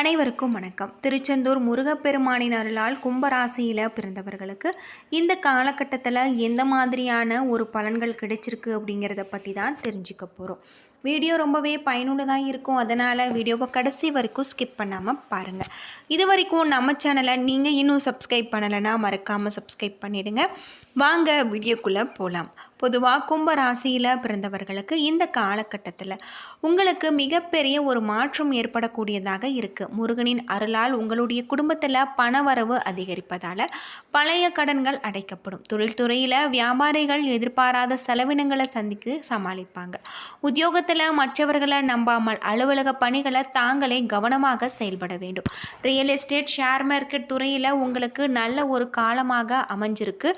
அனைவருக்கும் வணக்கம். திருச்செந்தூர் முருகப்பெருமானின் அருளால் கும்பராசியில் பிறந்தவர்களுக்கு இந்த காலகட்டத்தில் எந்த மாதிரியான ஒரு பலன்கள் கிடைச்சிருக்கு அப்படிங்கிறத பற்றி தான் தெரிஞ்சுக்க போகிறோம் வீடியோ ரொம்பவே பயனுள்ளதாக இருக்கும். அதனால் வீடியோவை கடைசி வரைக்கும் ஸ்கிப் பண்ணாமல் பாருங்கள் இது வரைக்கும் நம்ம சேனலை நீங்கள் இன்னும் சப்ஸ்கிரைப் பண்ணலைன்னா மறக்காமல் சப்ஸ்கிரைப் பண்ணிவிடுங்க வாங்க வீடியோக்குள்ளே போகலாம் பொதுவாக கும்ப ராசியில் பிறந்தவர்களுக்கு இந்த காலகட்டத்தில் உங்களுக்கு மிகப்பெரிய ஒரு மாற்றம் ஏற்படக்கூடியதாக இருக்குது முருகனின் அருளால் உங்களுடைய குடும்பத்தில் பணவரவு அதிகரிப்பதால் பழைய கடன்கள் அடைக்கப்படும். தொழில்துறையில் வியாபாரிகள் எதிர்பாராத செலவினங்களை சந்தித்து சமாளிப்பாங்க. உத்தியோகத்தில் மற்றவர்களை நம்பாமல் அலுவலக பணிகளை தாங்களே கவனமாக செயல்பட வேண்டும். ரியல் எஸ்டேட் ஷேர் மார்க்கெட் துறையில் உங்களுக்கு நல்ல ஒரு காலமாக அமைஞ்சிருக்கு.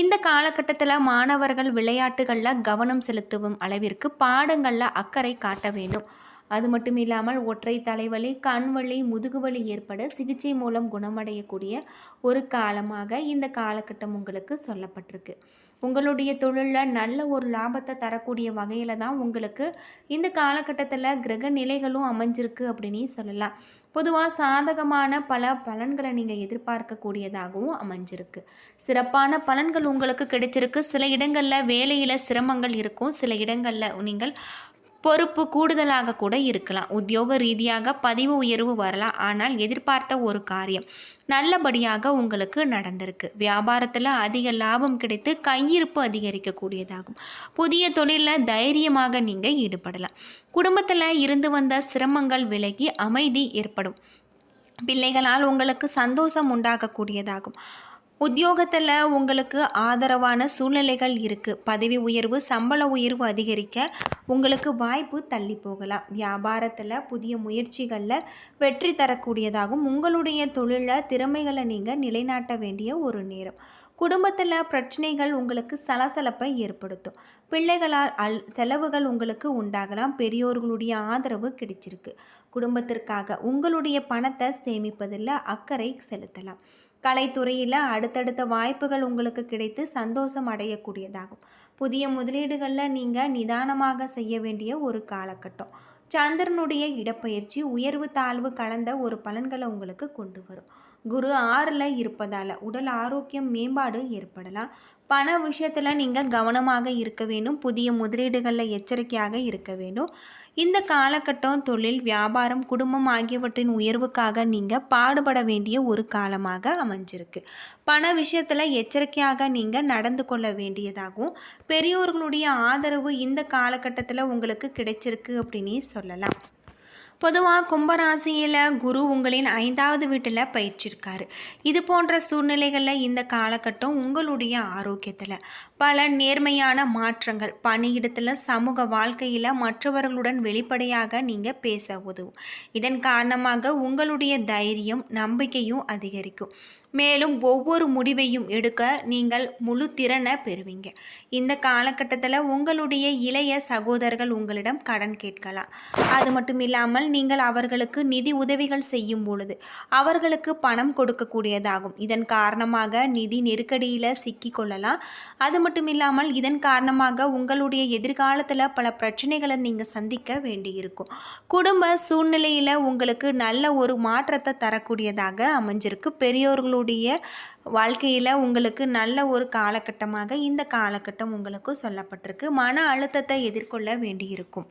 இந்த காலகட்டத்தில் மாணவர்கள் விளையாட்டுகளில் கவனம் செலுத்தும் அளவிற்கு பாடங்களில் அக்கறை காட்ட வேண்டும். அது மட்டும் இல்லாமல் ஒற்றை தலைவலி கண்வலி முதுகுவலி ஏற்பட சிகிச்சை மூலம் குணமடையக்கூடிய ஒரு காலமாக இந்த காலகட்டம் உங்களுக்கு சொல்லப்பட்டிருக்கு. உங்களுடைய தொழிலில் நல்ல ஒரு லாபத்தை தரக்கூடிய வகையில் தான் உங்களுக்கு இந்த காலகட்டத்தில் கிரக நிலைகளும் அமைஞ்சிருக்கு அப்படின்னு சொல்லலாம். பொதுவாக சாதகமான பல பலன்களை நீங்கள் எதிர்பார்க்கக்கூடியதாகவும் அமைஞ்சிருக்கு. சிறப்பான பலன்கள் உங்களுக்கு கிடைச்சிருக்கு. சில இடங்களில் வேலையில் சிரமங்கள் இருக்கும். சில இடங்களில் நீங்கள் பொறுப்பு கூடுதலாக கூட இருக்கலாம். உத்தியோக ரீதியாக பதிவு உயர்வு வரலாம். ஆனால் எதிர்பார்த்த ஒரு காரியம் நல்லபடியாக உங்களுக்கு நடந்திருக்கு. வியாபாரத்தில் அதிக லாபம் கிடைத்து கையிருப்பு அதிகரிக்கக்கூடியதாகும். புதிய தொழிலில் தைரியமாக நீங்கள் ஈடுபடலாம். குடும்பத்தில் இருந்து வந்த சிரமங்கள் விலகி அமைதி ஏற்படும். பிள்ளைகளால் உங்களுக்கு சந்தோஷம் உண்டாகக்கூடியதாகும். உத்தியோகத்தில் உங்களுக்கு ஆதரவான சூழ்நிலைகள் இருக்குது பதவி உயர்வு சம்பள உயர்வு அதிகரிக்க உங்களுக்கு வாய்ப்பு தள்ளி போகலாம். வியாபாரத்தில் புதிய முயற்சிகளில் வெற்றி தரக்கூடியதாகவும் உங்களுடைய தொழிலில் திறமைகளை நீங்கள் நிலைநாட்ட வேண்டிய ஒரு நேரம். குடும்பத்தில் பிரச்சனைகள் உங்களுக்கு சலசலப்பை ஏற்படுத்தும். பிள்ளைகளால் அல் செலவுகள் உங்களுக்கு உண்டாகலாம். பெரியோர்களுடைய ஆதரவு கிடைச்சிருக்கு. குடும்பத்திற்காக உங்களுடைய பணத்தை சேமிப்பதில் அக்கறை செலுத்தலாம். கலைத்துறையில் அடுத்தடுத்த வாய்ப்புகள் உங்களுக்கு கிடைத்து சந்தோஷம் அடையக்கூடியதாகும். புதிய முதலீடுகளில் நீங்கள் நிதானமாக செய்ய வேண்டிய ஒரு காலகட்டம். சந்திரனுடைய இடப்பெயர்ச்சி உயர்வு தாழ்வு கலந்த ஒரு பலன்களை உங்களுக்கு கொண்டு வரும். குரு ஆறில் இருப்பதால் உடல் ஆரோக்கியம் மேம்பாடு ஏற்படலாம். பண விஷயத்தில் நீங்கள் கவனமாக இருக்க வேண்டும். புதிய முதலீடுகளில் எச்சரிக்கையாக இருக்க வேண்டும். இந்த காலகட்டம் தொழில் வியாபாரம் குடும்பம் ஆகியவற்றின் உயர்வுக்காக நீங்கள் பாடுபட வேண்டிய ஒரு காலமாக அமைஞ்சிருக்கு. பண விஷயத்தில் எச்சரிக்கையாக நீங்கள் நடந்து கொள்ள வேண்டியதாகவும் பெரியோர்களுடைய ஆதரவு இந்த காலகட்டத்தில் உங்களுக்கு கிடைச்சிருக்கு அப்படின்னே சொல்லலாம். பொதுவாக கும்பராசியில் குரு உங்களின் ஐந்தாவது வீட்டில் பயிற்சிருக்காரு. இது போன்ற சூழ்நிலைகளில் இந்த காலகட்டம் உங்களுடைய ஆரோக்கியத்தில் பல நேர்மையான மாற்றங்கள் பணியிடத்தில் சமூக வாழ்க்கையில் மற்றவர்களுடன் வெளிப்படையாக நீங்கள் பேச உதவும். இதன் காரணமாக உங்களுடைய தைரியம் நம்பிக்கையும் அதிகரிக்கும். மேலும் ஒவ்வொரு முடிவையும் எடுக்க நீங்கள் முழு திறனை பெறுவீங்க. இந்த காலகட்டத்தில் உங்களுடைய இளைய சகோதரர்கள் உங்களிடம் கடன் கேட்கலாம். அது மட்டும் இல்லாமல் நீங்கள் அவர்களுக்கு நிதி உதவிகள் செய்யும் பொழுது அவர்களுக்கு பணம் கொடுக்கக்கூடியதாகும். இதன் காரணமாக நிதி நெருக்கடியில் சிக்கிக்கொள்ளலாம் அது மட்டும் இல்லாமல் இதன் காரணமாக உங்களுடைய எதிர்காலத்தில் பல பிரச்சனைகளை நீங்கள் சந்திக்க வேண்டியிருக்கும். குடும்ப சூழ்நிலையில் உங்களுக்கு நல்ல ஒரு மாற்றத்தை தரக்கூடியதாக அமைஞ்சிருக்கு. பெரியோர்களுடைய வாழ்க்கையில் உங்களுக்கு நல்ல ஒரு காலகட்டமாக இந்த காலகட்டம் உங்களுக்கு சொல்லப்பட்டிருக்கு. மன அழுத்தத்தை எதிர்கொள்ள வேண்டியிருக்கும்.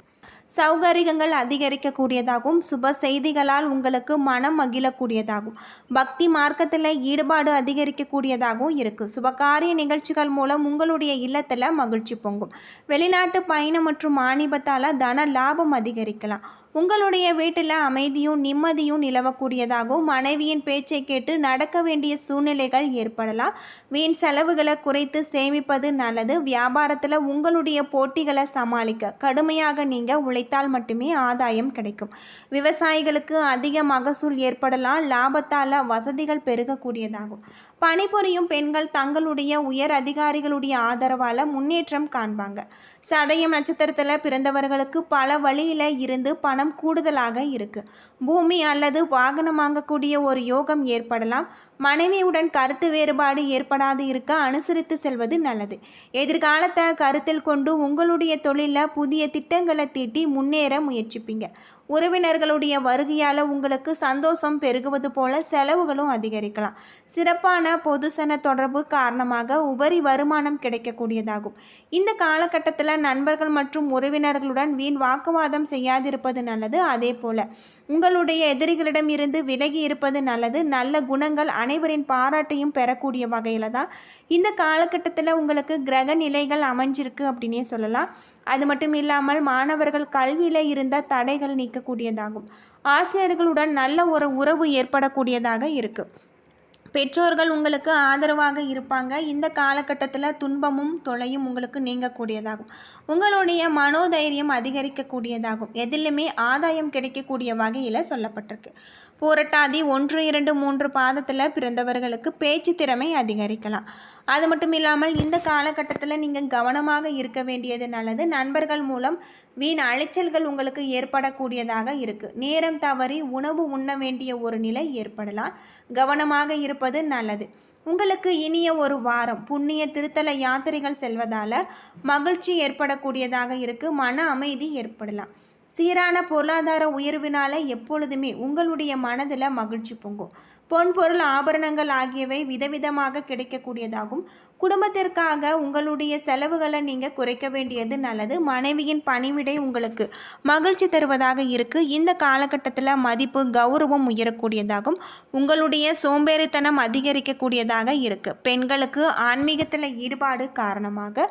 சௌகரியங்கள் அதிகரிக்கக்கூடியதாகவும் சுப செய்திகளால் உங்களுக்கு மனம் மகிழக்கூடியதாகும் பக்தி மார்க்கத்தில் ஈடுபாடு அதிகரிக்கக்கூடியதாகவும் இருக்குது சுபகாரிய நிகழ்ச்சிகள் மூலம் உங்களுடைய இல்லத்தில் மகிழ்ச்சி பொங்கும். வெளிநாட்டு பயணம் மற்றும் மாணிபத்தால் தன லாபம் அதிகரிக்கலாம். உங்களுடைய வீட்டில் அமைதியும் நிம்மதியும் நிலவக்கூடியதாகவும் மனைவியின் பேச்சை கேட்டு நடக்க வேண்டிய சூழ்நிலைகள் ஏற்படலாம். வீண் செலவுகளை குறைத்து சேமிப்பது நல்லது. வியாபாரத்தில் உங்களுடைய போட்டிகளை சமாளிக்க கடுமையாக நீங்கள் உழைத்தால் மட்டுமே ஆதாயம் கிடைக்கும். விவசாயிகளுக்கு அதிக மகசூல் ஏற்படலாம். லாபத்தால் வசதிகள் பெருகக்கூடியதாகும். பணிபுரியும் பெண்கள் தங்களுடைய உயர் அதிகாரிகளுடைய ஆதரவால் முன்னேற்றம் காண்பாங்க. சதயம் நட்சத்திரத்தில் பிறந்தவர்களுக்கு பல வழியில் இருந்து பணம் கூடுதலாக இருக்குது பூமி அல்லது வாகனம் வாங்கக்கூடிய ஒரு யோகம் ஏற்படலாம். மனைவியுடன் கருத்து வேறுபாடு ஏற்படாது இருக்க அனுசரித்து செல்வது நல்லது. எதிர்காலத்தை கருத்தில் கொண்டு உங்களுடைய தொழிலில் புதிய திட்டங்களை தீட்டி முன்னேற முயற்சிப்பீங்க. உறவினர்களுடைய வருகையால் உங்களுக்கு சந்தோஷம் பெருகுவது போல செலவுகளும் அதிகரிக்கலாம். சிறப்பான பொதுசன தொடர்பு காரணமாக உபரி வருமானம் கிடைக்கக்கூடியதாகும். இந்த காலகட்டத்தில் நண்பர்கள் மற்றும் உறவினர்களுடன் வீண் வாக்குவாதம் செய்யாதிருப்பது நல்லது. அதே போல் உங்களுடைய எதிரிகளிடம் இருந்து விலகி இருப்பது நல்லது. நல்ல குணங்கள் அனைவரின் பாராட்டையும் பெறக்கூடிய வகையில் தான் இந்த காலகட்டத்தில் உங்களுக்கு கிரக நிலைகள் அமைஞ்சிருக்கு அப்படின்னே சொல்லலாம். அது மட்டும் இல்லாமல் மாணவர்கள் கல்வியில் இருந்த தடைகள் நீக்கக்கூடியதாகும். ஆசிரியர்களுடன் நல்ல ஒரு உறவு ஏற்படக்கூடியதாக இருக்குது பெற்றோர்கள் உங்களுக்கு ஆதரவாக இருப்பாங்க. இந்த காலகட்டத்தில் துன்பமும் தொலையும் உங்களுக்கு நீங்கக்கூடியதாகும். உங்களுடைய மனோதைரியம் அதிகரிக்கக்கூடியதாகும். எதிலுமே ஆதாயம் கிடைக்கக்கூடிய வகையில் சொல்லப்பட்டிருக்கு. பூரட்டாதி ஒன்று இரண்டு மூன்று பாதத்தில் பிறந்தவர்களுக்கு பேச்சு திறமை அதிகரிக்கலாம். அது மட்டும் இல்லாமல் இந்த காலகட்டத்தில் நீங்கள் கவனமாக இருக்க வேண்டியது நல்லது. நண்பர்கள் மூலம் வீண் அலைச்சல்கள் உங்களுக்கு ஏற்படக்கூடியதாக இருக்குது நேரம் தவறி உணவு உண்ண வேண்டிய ஒரு நிலை ஏற்படலாம். கவனமாக இருப்பது நல்லது. உங்களுக்கு இனிய ஒரு வாரம் புண்ணிய திருத்தல யாத்திரைகள் செல்வதால் மகிழ்ச்சி ஏற்படக்கூடியதாக இருக்குது மன அமைதி ஏற்படலாம். சீரான பொருளாதார உயர்வினால் எப்பொழுதுமே உங்களுடைய மனதில் மகிழ்ச்சி பொங்கும். பொன் பொருள் ஆபரணங்கள் ஆகியவை விதவிதமாக கிடைக்கக்கூடியதாகும். குடும்பத்திற்காக உங்களுடைய செலவுகளை நீங்கள் குறைக்க வேண்டியது நல்லது. மனைவியின் பணிவிடை உங்களுக்கு மகிழ்ச்சி தருவதாக இருக்குது இந்த காலகட்டத்தில் மதிப்பு கௌரவம் உயரக்கூடியதாகும். உங்களுடைய சோம்பேறித்தனம் அதிகரிக்கக்கூடியதாக இருக்குது பெண்களுக்கு ஆன்மீகத்தில் ஈடுபாடு காரணமாக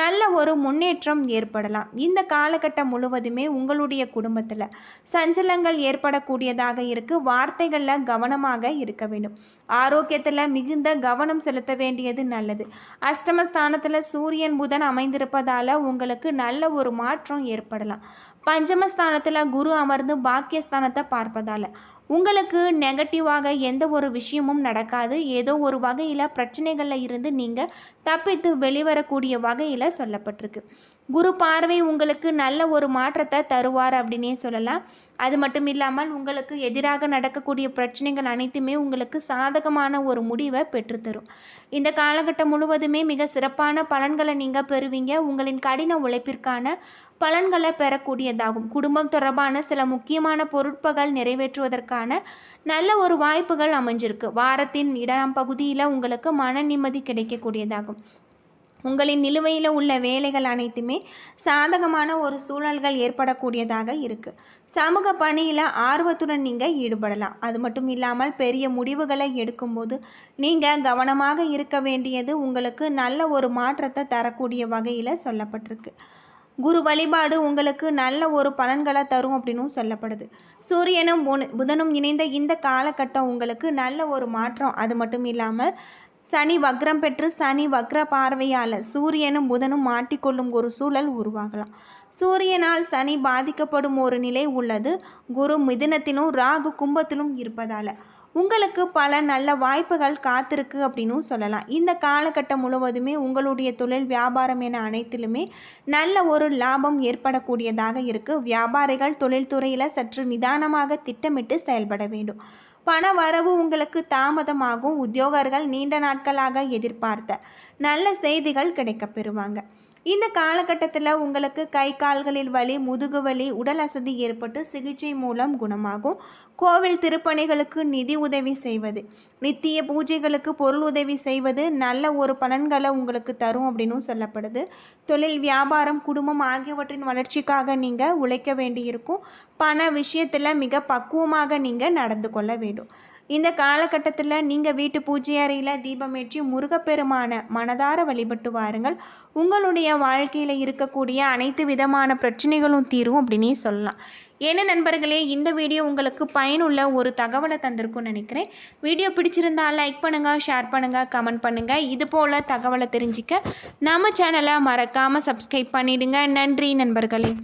நல்ல ஒரு முன்னேற்றம் ஏற்படலாம். இந்த காலகட்டம் முழுவதுமே உங்களுடைய குடும்பத்தில் சஞ்சலங்கள் ஏற்படக்கூடியதாக இருக்குது வார்த்தைகளில் கவனமாக இருக்க வேண்டும். ஆரோக்கியத்தில் மிகுந்த கவனம் செலுத்த வேண்டியது நல்லது. அஷ்டமஸ்தானத்தில் சூரியன் புதன் அமைந்திருப்பதால் உங்களுக்கு நல்ல ஒரு மாற்றம் ஏற்படலாம். பஞ்சமஸ்தானத்தில் குரு அமர்ந்து பாக்கியஸ்தானத்தை பார்ப்பதால் உங்களுக்கு நெகட்டிவாக எந்த ஒரு விஷயமும் நடக்காது. ஏதோ ஒரு வகையில் பிரச்சனைகளில் இருந்து நீங்கள் தப்பித்து வெளிவரக்கூடிய வகையில் சொல்லப்பட்டிருக்கு. குரு பார்வை உங்களுக்கு நல்ல ஒரு மாற்றத்தை தருவார் அப்படின்னே சொல்லலாம். அது மட்டும் இல்லாமல் உங்களுக்கு எதிராக நடக்கக்கூடிய பிரச்சனைகள் அனைத்துமே உங்களுக்கு சாதகமான ஒரு முடிவை பெற்றுத்தரும். இந்த காலகட்டம் முழுவதுமே மிக சிறப்பான பலன்களை நீங்கள் பெறுவீங்க. உங்களின் கடின உழைப்பிற்கான பலன்களை பெறக்கூடியதாகும். குடும்பம் தொடர்பான சில முக்கியமான பொருட்பகள் நிறைவேற்றுவதற்கான நல்ல ஒரு வாய்ப்புகள் அமைஞ்சிருக்கு. வாரத்தின் இடம் பகுதியில் உங்களுக்கு மன நிம்மதி கிடைக்கக்கூடியதாகும். உங்களின் நிலுவையில் உள்ள வேலைகள் அனைத்துமே சாதகமான ஒரு சூழல்கள் ஏற்படக்கூடியதாக இருக்குது சமூக பணியில் ஆர்வத்துடன் நீங்கள் ஈடுபடலாம். அது மட்டும் இல்லாமல் பெரிய முடிவுகளை எடுக்கும்போது நீங்கள் கவனமாக இருக்க வேண்டியது உங்களுக்கு நல்ல ஒரு மாற்றத்தை தரக்கூடிய வகையில் சொல்லப்பட்டிருக்கு. குரு வழிபாடு உங்களுக்கு நல்ல ஒரு பலன்களை தரும் அப்படின்னும் சொல்லப்படுது. சூரியனும் புதனும் இணைந்த இந்த காலகட்டம் உங்களுக்கு நல்ல ஒரு மாற்றம். அது மட்டும் இல்லாமல் சனி வக்ரம் பெற்று சனி வக்ர பார்வையால் சூரியனும் புதனும் மாட்டிக்கொள்ளும் ஒரு சூழல் உருவாகலாம். சூரியனால் சனி பாதிக்கப்படும் ஒரு நிலை உள்ளது. குரு மிதுனத்திலும் ராகு கும்பத்திலும் இருப்பதால். உங்களுக்கு பல நல்ல வாய்ப்புகள் காத்திருக்கு அப்படின்னு சொல்லலாம். இந்த காலகட்டம் முழுவதுமே உங்களுடைய தொழில் வியாபாரம் என அனைத்திலுமே நல்ல ஒரு லாபம் ஏற்படக்கூடியதாக இருக்குது வியாபாரிகள் தொழில்துறையில் சற்று நிதானமாக திட்டமிட்டு செயல்பட வேண்டும். பண வரவு உங்களுக்கு தாமதமாகும். உத்தியோகர்கள் நீண்ட நாட்களாக எதிர்பார்த்த நல்ல செய்திகள் கிடைக்கப்பெறுவாங்க இந்த காலகட்டத்தில் உங்களுக்கு கை கால்களில் வலி முதுகு வலி உடல் அசதி ஏற்பட்டு சிகிச்சை மூலம் குணமாகும். கோவில் திருப்பணிகளுக்கு நிதி உதவி செய்வது நித்திய பூஜைகளுக்கு பொருள் உதவி செய்வது நல்ல ஒரு பலன்களை உங்களுக்கு தரும் அப்படின்னு சொல்லப்படுது. தொழில் வியாபாரம் குடும்பம் ஆகியவற்றின் வளர்ச்சிக்காக நீங்கள் உழைக்க வேண்டியிருக்கும். பண விஷயத்தில் மிக பக்குவமாக நீங்கள் நடந்து கொள்ள வேண்டும். இந்த காலகட்டத்தில் நீங்கள் வீட்டு பூஜை அறையில் தீபமேற்றி முருகப்பெருமான மனதார வழிபட்டு வாருங்கள். உங்களுடைய வாழ்க்கையில் இருக்கக்கூடிய அனைத்து விதமான பிரச்சனைகளும் தீரும் அப்படின்னே சொல்லலாம். என்ன நண்பர்களே இந்த வீடியோ உங்களுக்கு பயனுள்ள ஒரு தகவலை தந்திருக்கும்னு நினைக்கிறேன். வீடியோ பிடிச்சிருந்தால் லைக் பண்ணுங்கள் ஷேர் பண்ணுங்கள் கமெண்ட் பண்ணுங்கள் இது போல் தகவலை தெரிஞ்சிக்க நம்ம சேனலை மறக்காமல் சப்ஸ்கிரைப் பண்ணிவிடுங்க நன்றி நண்பர்களே.